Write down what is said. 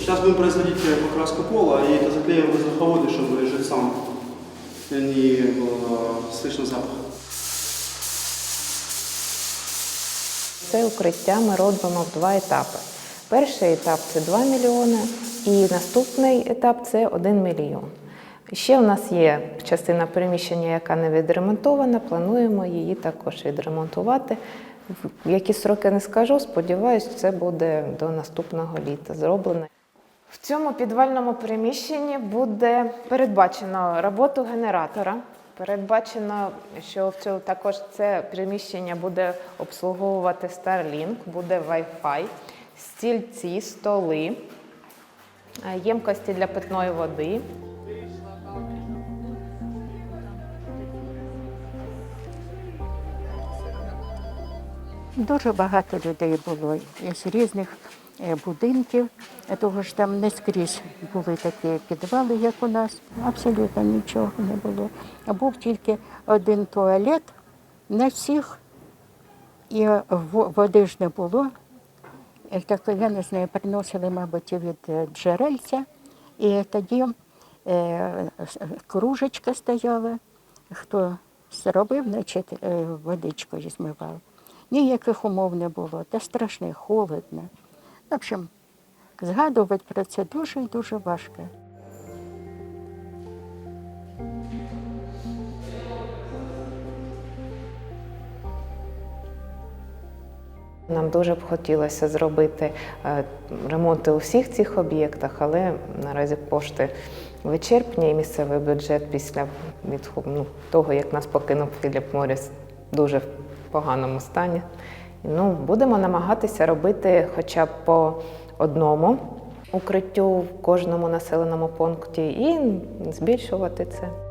Сейчас будем производить э, покраску пола и это заклеиваем воздуховоды, чтобы жильцам не было слышно запах. Це укриття ми робимо в два етапи. Перший етап це 2 мільйони, і наступний етап це 1 мільйон. Ще у нас є частина приміщення, яка не відремонтована. Плануємо її також відремонтувати. В які сроки не скажу, сподіваюсь, це буде до наступного літа зроблено. В цьому підвальному приміщенні буде передбачено роботу генератора. Передбачено, що в цьому також це приміщення буде обслуговувати Starlink, буде Wi-Fi, стільці, столи, е, ємкості для питної води. Дуже багато людей було з різних е, будинків, того ж там не скрізь були такі підвали, як у нас. Абсолютно нічого не було. Був тільки один туалет на всіх, і води ж не було. Е, Так я не знаю, приносили, мабуть, від е, джерельця. І тоді кружечка стояла. Хто зробив, значить, водичкою змивав. Ніяких умов не було, та страшно, холодно. В общем, згадувати про це дуже і дуже важко. Нам дуже б хотілося зробити е, ремонти у всіх цих об'єктах, але наразі кошти вичерпні, і місцевий бюджет після відху- ну, того, як нас покинув Філіп Моріс, дуже поганому стані. Ну, будемо намагатися робити хоча б по одному укриттю в кожному населеному пункті і збільшувати це.